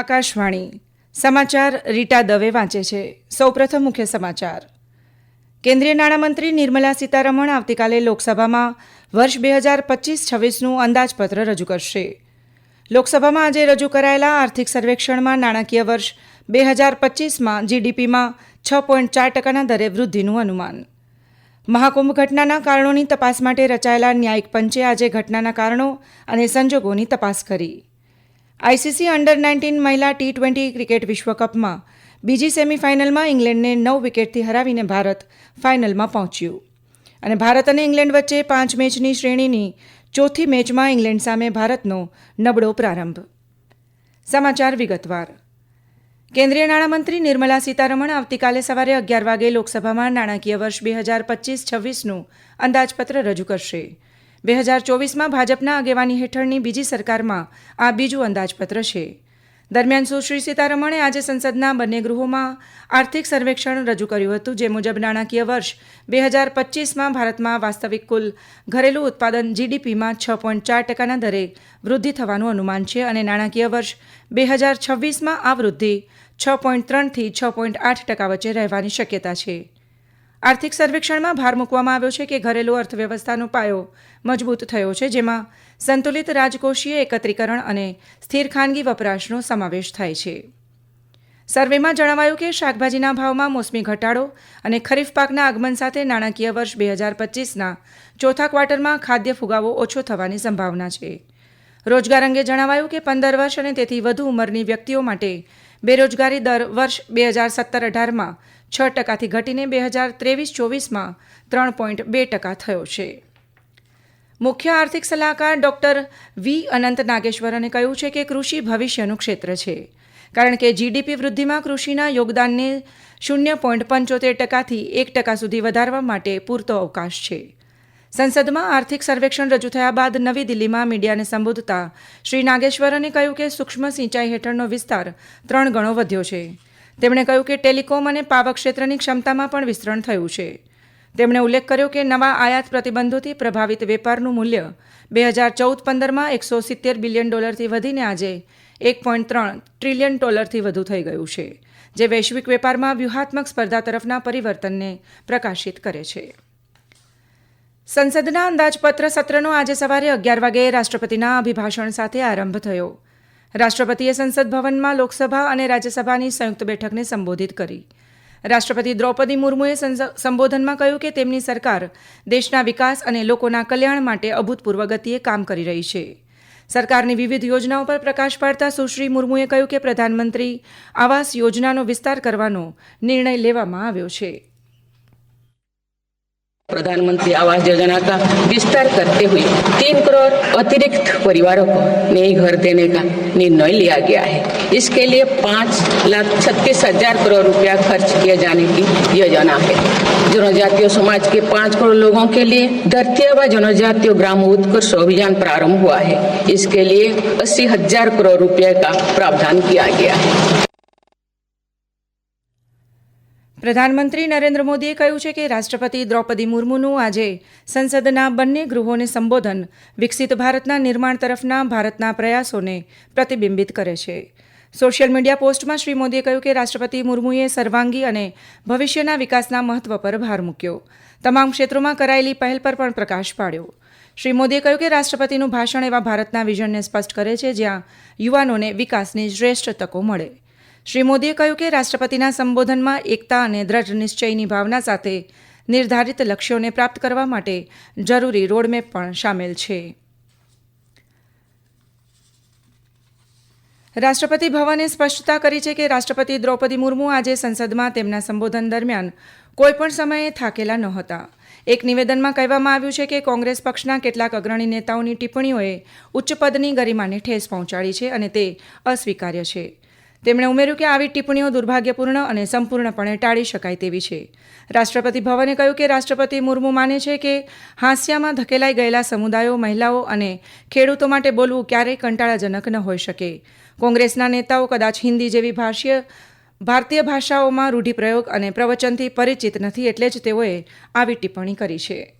આકાશવાણી. સમાચાર રીટા દવે વાંચે છે. સૌપ્રથમ મુખ્ય સમાચાર. કેન્દ્રીય નાણામંત્રી નિર્મલા સીતારમણ આવતીકાલે લોકસભામાં વર્ષ બે હજાર પચીસ છવ્વીસનું અંદાજપત્ર રજૂ કરશે. લોકસભામાં આજે રજૂ કરાયેલા આર્થિક સર્વેક્ષણમાં નાણાકીય વર્ષ બે હજાર પચીસમાં જીડીપીમાં છ પોઈન્ટ ચાર ટકાના દરે વૃદ્ધિનું અનુમાન. મહાકુંભ ઘટનાના કારણોની તપાસ માટે રચાયેલા ન્યાયિક પંચે આજે ઘટનાના કારણો અને સંજોગોની તપાસ કરી. આઈસીસી અંડર નાઇન્ટીન મહિલા ટી ટ્વેન્ટી ક્રિકેટ વિશ્વકપમાં બીજી સેમીફાઇનલમાં ઇંગ્લેન્ડને નવ વિકેટથી હરાવીને ભારત ફાઇનલમાં પહોંચ્યું. અને ભારત અને ઇંગ્લેન્ડ વચ્ચે પાંચ મેચની શ્રેણીની ચોથી મેચમાં ઇંગ્લેન્ડ સામે ભારતનો નબળો પ્રારંભ. સમાચાર વિગતવાર. કેન્દ્રીય નાણામંત્રી નિર્મલા સીતારમણ આવતીકાલે સવારે અગિયાર વાગે લોકસભામાં નાણાકીય વર્ષ બે હજાર પચીસ છવ્વીસનું અંદાજપત્ર રજૂ કરશે. બે હજાર ચોવીસમાં ભાજપના આગેવાની હેઠળની બીજી સરકારમાં આ બીજું અંદાજપત્ર છે. દરમિયાન સુશ્રી સીતારમણે આજે સંસદના બંને ગૃહોમાં આર્થિક સર્વેક્ષણ રજૂ કર્યું હતું, જે મુજબ નાણાકીય વર્ષ બે હજાર પચીસમાં ભારતમાં વાસ્તવિક કુલ ઘરેલું ઉત્પાદન જીડીપીમાં છ પોઈન્ટ ચાર ટકાના દરે વૃદ્ધિ થવાનું અનુમાન છે અને નાણાકીય વર્ષ બે હજાર છવ્વીસમાં આ વૃદ્ધિ છ પોઈન્ટ ત્રણથી છ પોઈન્ટ આઠ ટકા વચ્ચે રહેવાની શક્યતા છે. આર્થિક સર્વેક્ષણમાં ભાર મૂકવામાં આવ્યો છે કે ઘરેલું અર્થવ્યવસ્થાનો પાયો મજબૂત થયો છે, જેમાં સંતુલિત રાજકોષીય એકત્રીકરણ અને સ્થિર ખાનગી વપરાશનો સમાવેશ થાય છે. સર્વેમાં જણાવાયું કે શાકભાજીના ભાવમાં મોસમી ઘટાડો અને ખરીફ પાકના આગમન સાથે નાણાકીય વર્ષ બે હજાર પચીસના ચોથા ક્વાર્ટરમાં ખાદ્ય ફુગાવો ઓછો થવાની સંભાવના છે. રોજગાર અંગે જણાવાયું કે પંદર વર્ષ અને તેથી વધુ ઉંમરની વ્યક્તિઓ માટે બેરોજગારી દર વર્ષ બે હજાર સત્તર અઢારમાં છ ટકાથી ઘટીને બે હજાર ત્રેવીસ ચોવીસમાં ત્રણ પોઈન્ટ બે ટકા થયો છે. મુખ્ય આર્થિક સલાહકાર ડોક્ટર વી અનંત નાગેશ્વરને કહ્યું છે કે કૃષિ ભવિષ્યનું ક્ષેત્ર છે, કારણ કે જીડીપી વૃદ્ધિમાં કૃષિના યોગદાનને શૂન્ય પોઈન્ટ પંચોતેર ટકાથી એક ટકા સુધી વધારવા માટે પૂરતો અવકાશ છે. સંસદમાં આર્થિક સર્વેક્ષણ રજૂ થયા બાદ નવી દિલ્હીમાં મીડિયાને સંબોધતા શ્રી નાગેશ્વરને કહ્યું કે સૂક્ષ્મ સિંચાઈ હેઠળનો વિસ્તાર ત્રણ ગણો વધ્યો છે. તેમણે કહ્યું કે ટેલિકોમ અને પાવર ક્ષેત્રની ક્ષમતામાં પણ વિસ્તરણ થયું છે. તેમણે ઉલ્લેખ કર્યો કે નવા આયાત પ્રતિબંધોથી પ્રભાવિત વેપારનું મૂલ્ય બે હજાર ચૌદ પંદરમાં એકસો સિત્તેર બિલિયન ડોલરથી વધીને આજે એક પોઈન્ટ ત્રણ ટ્રિલિયન ડોલરથી વધુ થઈ ગયું છે, જે વૈશ્વિક વેપારમાં વ્યૂહાત્મક સ્પર્ધા તરફના પરિવર્તનને પ્રકાશિત કરે છે. સંસદના અંદાજપત્ર સત્રનો આજે સવારે અગિયાર વાગે રાષ્ટ્રપતિના અભિભાષણ સાથે આરંભ થયો. રાષ્ટ્રપતિએ સંસદ ભવનમાં લોકસભા અને રાજ્યસભાની સંયુક્ત બેઠકને સંબોધિત કરી. રાષ્ટ્રપતિ દ્રૌપદી મુર્મુએ સંબોધનમાં કહ્યું કે તેમની સરકાર દેશના વિકાસ અને લોકોના કલ્યાણ માટે અભૂતપૂર્વ ગતિએ કામ કરી રહી છે. સરકારની વિવિધ યોજનાઓ પર પ્રકાશ પાડતા સુશ્રી મુર્મુએ કહ્યું કે પ્રધાનમંત્રી આવાસ યોજનાનો વિસ્તાર કરવાનો નિર્ણય લેવામાં આવ્યો છે. प्रधानमंत्री आवास योजना का विस्तार करते हुए तीन करोड़ अतिरिक्त परिवारों को नए घर देने का निर्णय लिया गया है। इसके लिए पाँच लाख छत्तीस हज़ार करोड़ रुपया खर्च किए जाने की योजना है। जनजातीय समाज के पाँच करोड़ लोगों के लिए धरती व जनजातीय ग्राम उत्कर्ष अभियान प्रारंभ हुआ है। इसके लिए अस्सी हज़ार करोड़ रुपये का प्रावधान किया गया है। પ્રધાનમંત્રી નરેન્દ્ર મોદીએ કહ્યું છે કે રાષ્ટ્રપતિ દ્રૌપદી મુર્મુનું આજે સંસદના બંને ગૃહોને સંબોધન વિકસિત ભારતના નિર્માણ તરફના ભારતના પ્રયાસોને પ્રતિબિંબિત કરે છે. સોશિયલ મીડિયા પોસ્ટમાં શ્રી મોદીએ કહ્યું કે રાષ્ટ્રપતિ મુર્મુએ સર્વાંગી અને ભવિષ્યના વિકાસના મહત્વ પર ભાર મૂક્યો. તમામ ક્ષેત્રોમાં કરાયેલી પહેલ પર પણ પ્રકાશ પાડ્યો. શ્રી મોદીએ કહ્યું કે રાષ્ટ્રપતિનું ભાષણ એવા ભારતના વિઝનને સ્પષ્ટ કરે છે જ્યાં યુવાનોને વિકાસની શ્રેષ્ઠ તકો મળે. શ્રી મોદીએ કહ્યું કે રાષ્ટ્રપતિના સંબોધનમાં એકતા અને દ્રઢ નિશ્ચયની ભાવના સાથે નિર્ધારિત લક્ષ્યોને પ્રાપ્ત કરવા માટે જરૂરી રોડમેપ પણ સામેલ છે. રાષ્ટ્રપતિ ભવને સ્પષ્ટતા કરી છે કે રાષ્ટ્રપતિ દ્રૌપદી મુર્મુ આજે સંસદમાં તેમના સંબોધન દરમિયાન કોઈપણ સમયે થાકેલા નહોતા એક નિવેદનમાં કહેવામાં આવ્યું છે કે કોંગ્રેસ પક્ષના કેટલાક અગ્રણી નેતાઓની ટિપ્પણીઓએ ઉચ્ચ પદની ગરિમાને ઠેસ પહોંચાડી છે અને તે અસ્વીકાર્ય છે. તેમણે ઉમેર્યું કે આવી ટિપ્પણીઓ દુર્ભાગ્યપૂર્ણ અને સંપૂર્ણપણે ટાળી શકાય તેવી છે. રાષ્ટ્રપતિ ભવને કહ્યું કે રાષ્ટ્રપતિ મુર્મુ માને છે કે હાંસિયામાં ધકેલાઈ ગયેલા સમુદાયો, મહિલાઓ અને ખેડૂતો માટે બોલવું ક્યારેય કંટાળાજનક ન હોઈ શકે. કોંગ્રેસના નેતાઓ કદાચ હિન્દી જેવી ભાષ્ય, ભારતીય ભાષાઓમાં રૂઢિપ્રયોગ અને પ્રવચનથી પરિચિત નથી એટલે જ તેઓએ આવી ટિપ્પણી કરી છે.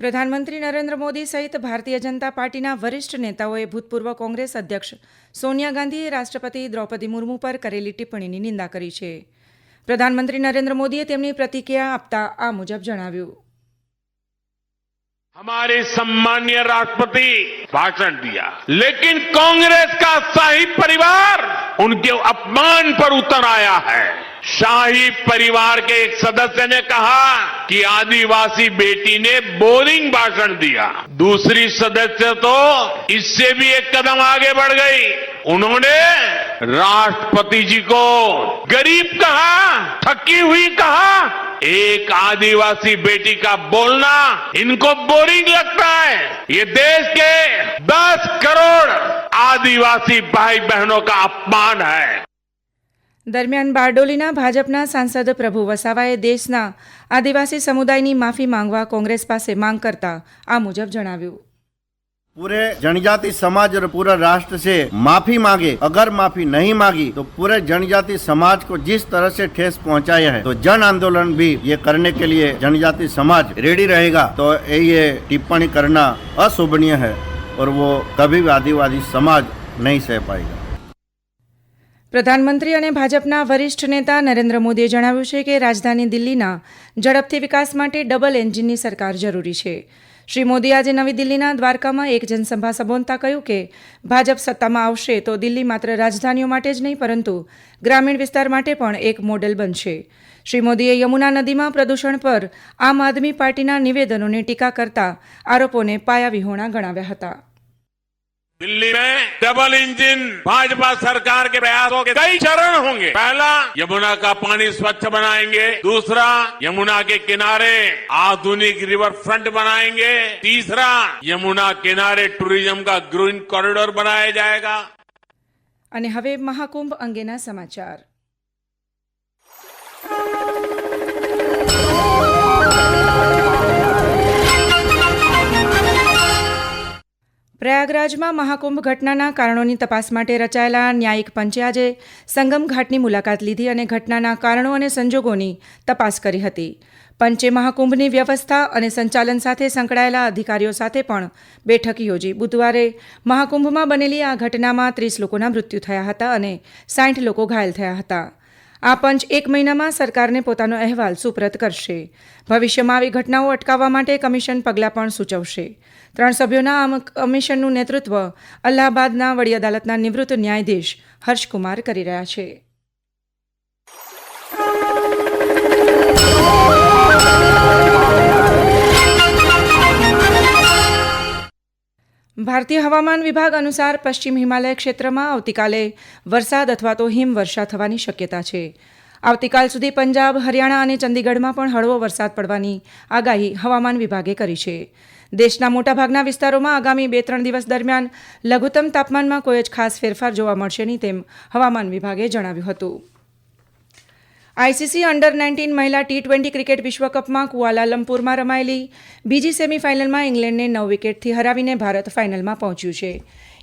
પ્રધાનમંત્રી નરેન્દ્ર મોદી સહિત ભારતીય જનતા પાર્ટીના વરિષ્ઠ નેતાઓએ ભૂતપૂર્વ કોંગ્રેસ અધ્યક્ષ સોનિયા ગાંધીએ રાષ્ટ્રપતિ દ્રૌપદી મુર્મુ પર કરેલી ટિપ્પણીની નિંદા કરી છે પ્રધાનમંત્રી નરેન્દ્ર મોદીએ તેમની પ્રતિક્રિયા આપતા આ મુજબ જણાવ્યું हमारे सम्मान्य राष्ट्रपति भाषण दिया लेकिन कांग्रेस का शाही परिवार उनके अपमान पर उतर आया है शाही परिवार के एक सदस्य ने कहा कि आदिवासी बेटी ने बोरिंग भाषण दिया। दूसरी सदस्य तो इससे भी एक कदम आगे बढ़ गई। उन्होंने राष्ट्रपति जी को गरीब कहा, थकी हुई कहा, एक आदिवासी बेटी का बोलना इनको बोरिंग लगता है। ये देश के 10 करोड़ आदिवासी भाई बहनों का अपमान है। દરમિયાન બારડોલીના ભાજપના સાંસદ પ્રભુ વસાવાએ દેશના આદિવાસી સમુદાયની માફી માંગવા કોંગ્રેસ પાસે માંગ કરતા આ મુજબ જણાવ્યું पूरे जनजाति समाज और पूरा राष्ट्र से माफी मांगे अगर माफी नहीं मांगी तो पूरे जनजाति समाज को जिस तरह से ठेस पहुंचाया है तो जन आंदोलन भी ये करने के लिए जनजाति समाज रेडी रहेगा तो ये टिप्पणी करना अशोभनीय है और वो कभी भी आदिवासी समाज नहीं सह पाएगा પ્રધાનમંત્રી અને ભાજપના વરિષ્ઠ નેતા નરેન્દ્ર મોદીએ જણાવ્યું છે કે રાજધાની દિલ્હીના ઝડપથી વિકાસ માટે ડબલ એન્જિનની સરકાર જરૂરી છે. શ્રી મોદી આજે નવી દિલ્હીના દ્વારકામાં એક જનસભા સંબોધતા કહ્યું કે ભાજપ સત્તામાં આવશે તો દિલ્હી માત્ર રાજધાનીઓ માટે જ નહીં, પરંતુ ગ્રામીણ વિસ્તાર માટે પણ એક મોડેલ બનશે. શ્રી મોદીએ યમુના નદીમાં પ્રદૂષણ પર આમ આદમી પાર્ટીના નિવેદનોની ટીકા કરતા આરોપોને પાયાવિહોણા ગણાવ્યા હતા. दिल्ली में डबल इंजन भाजपा सरकार के प्रयासों के कई चरण होंगे पहला यमुना का पानी स्वच्छ बनाएंगे दूसरा यमुना के किनारे आधुनिक रिवर फ्रंट बनाएंगे तीसरा यमुना किनारे टूरिज्म का ग्रीन कॉरिडोर बनाया जाएगा અને હવે મહાકુંભ અંગેના સમાચાર પ્રયાગરાજમાં મહાકુંભ ઘટનાના કારણોની તપાસ માટે રચાયેલા ન્યાયિક પંચે આજે સંગમ ઘાટની મુલાકાત લીધી અને ઘટનાના કારણો અને સંજોગોની તપાસ કરી હતી. પંચે મહાકુંભની વ્યવસ્થા અને સંચાલન સાથે સંકળાયેલા અધિકારીઓ સાથે પણ બેઠક યોજી. બુધવારે મહાકુંભમાં બનેલી આ ઘટનામાં ત્રીસ લોકોના મૃત્યુ થયા હતા અને સાઠ લોકો ઘાયલ થયા હતા. આ પંચ એક મહિનામાં સરકારને પોતાનો અહેવાલ સુપ્રત કરશે. ભવિષ્યમાં આવી ઘટનાઓ અટકાવવા માટે કમિશન પગલાં પણ સૂચવશે. ત્રણ સભ્યોના આ કમિશનનું નેતૃત્વ અલ્હાબાદના વડી અદાલતના નિવૃત્ત ન્યાયાધીશ હર્ષકુમાર કરી રહ્યા છે. ભારતીય હવામાન વિભાગ અનુસાર પશ્ચિમ હિમાલય ક્ષેત્રમાં આવતીકાલે વરસાદ અથવા તો હિમવર્ષા થવાની શક્યતા છે. આવતીકાલ સુધી પંજાબ, હરિયાણા અને ચંદીગઢમાં પણ હળવો વરસાદ પડવાની આગાહી હવામાન વિભાગે કરી છે. દેશના મોટાભાગના વિસ્તારોમાં આગામી બે ત્રણ દિવસ દરમિયાન લઘુત્તમ તાપમાનમાં કોઈ જ ખાસ ફેરફાર જોવા મળશે નહીં તેમ હવામાન વિભાગે જણાવ્યું હતું. આઈસીસી અંડર નાઇન્ટીન મહિલા ટી ટ્વેન્ટી ક્રિકેટ વિશ્વકપમાં કુઆલાલંપુરમાં રમાયેલી બીજી સેમીફાઇનલમાં ઇંગ્લેન્ડને નવ વિકેટથી હરાવીને ભારત ફાઇનલમાં પહોંચ્યું છે.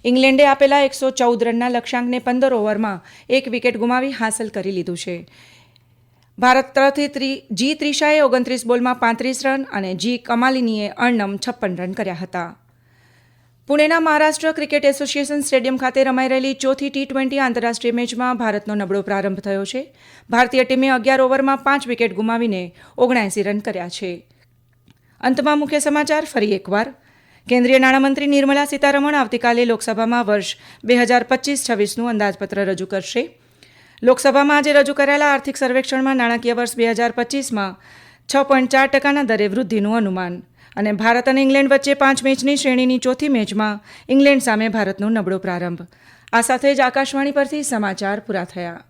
ઇંગ્લેન્ડે આપેલા એકસો ચૌદ રનના લક્ષ્યાંકને પંદર ઓવરમાં એક વિકેટ ગુમાવી હાંસલ કરી લીધું છે. ભારત તરફથી જી ત્રિષાએ ઓગણત્રીસ બોલમાં પાંત્રીસ રન અને જી કમાલિનીએ અણનમ છપ્પન રન કર્યા હતા. પુણેના મહારાષ્ટ્ર ક્રિકેટ એસોસિએશન સ્ટેડિયમ ખાતે રમાઈ રહેલી ચોથી ટી ટ્વેન્ટી આંતરરાષ્ટ્રીય મેચમાં ભારતનો નબળો પ્રારંભ થયો છે. ભારતીય ટીમે અગિયાર ઓવરમાં પાંચ વિકેટ ગુમાવીને ઓગણએંસી રન કર્યા છે. અંતમાં મુખ્ય સમાચાર, ફરી એકવાર. કેન્દ્રીય નાણામંત્રી નિર્મલા સીતારમણ આવતીકાલે લોકસભામાં વર્ષ બે હજાર પચીસ છવ્વીસનું અંદાજપત્ર રજૂ કરશે. લોકસભામાં આજે રજૂ કરાયેલા આર્થિક સર્વેક્ષણમાં નાણાકીય વર્ષ બે હજાર પચીસમાં છ પોઈન્ટ ચાર ટકાના દરે વૃદ્ધિનું અનુમાન અને ભારત અને ઇંગ્લેન્ડ વચ્ચે પાંચ મેચની શ્રેણીની ચોથી મેચમાં ઇંગ્લેન્ડ સામે ભારતનો નબળો પ્રારંભ. આ સાથે જ આકાશવાણી પરથી સમાચાર પૂરા થયા.